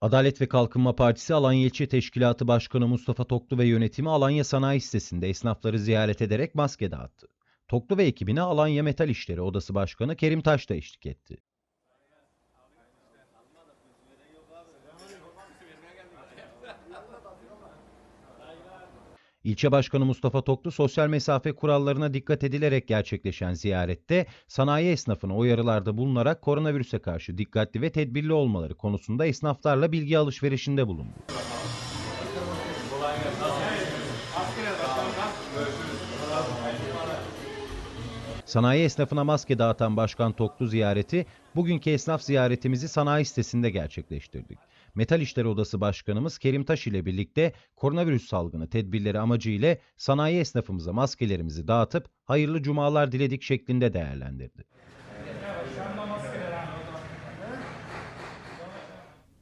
Adalet ve Kalkınma Partisi Alanya İlçe Teşkilatı Başkanı Mustafa Toklu ve yönetimi Alanya Sanayi Sitesi'nde esnafları ziyaret ederek maske dağıttı. Toklu ve ekibine Alanya Metal İşleri Odası Başkanı Kerim Taş da eşlik etti. İlçe Başkanı Mustafa Toklu sosyal mesafe kurallarına dikkat edilerek gerçekleşen ziyarette sanayi esnafına uyarılarda bulunarak koronavirüse karşı dikkatli ve tedbirli olmaları konusunda esnaflarla bilgi alışverişinde bulundu. Sanayi esnafına maske dağıtan Başkan Toklu ziyareti, bugünkü esnaf ziyaretimizi sanayi sitesinde gerçekleştirdik. Metal İşleri Odası Başkanımız Kerim Taş ile birlikte koronavirüs salgını tedbirleri amacı ile sanayi esnafımıza maskelerimizi dağıtıp hayırlı cumalar diledik şeklinde değerlendirdi.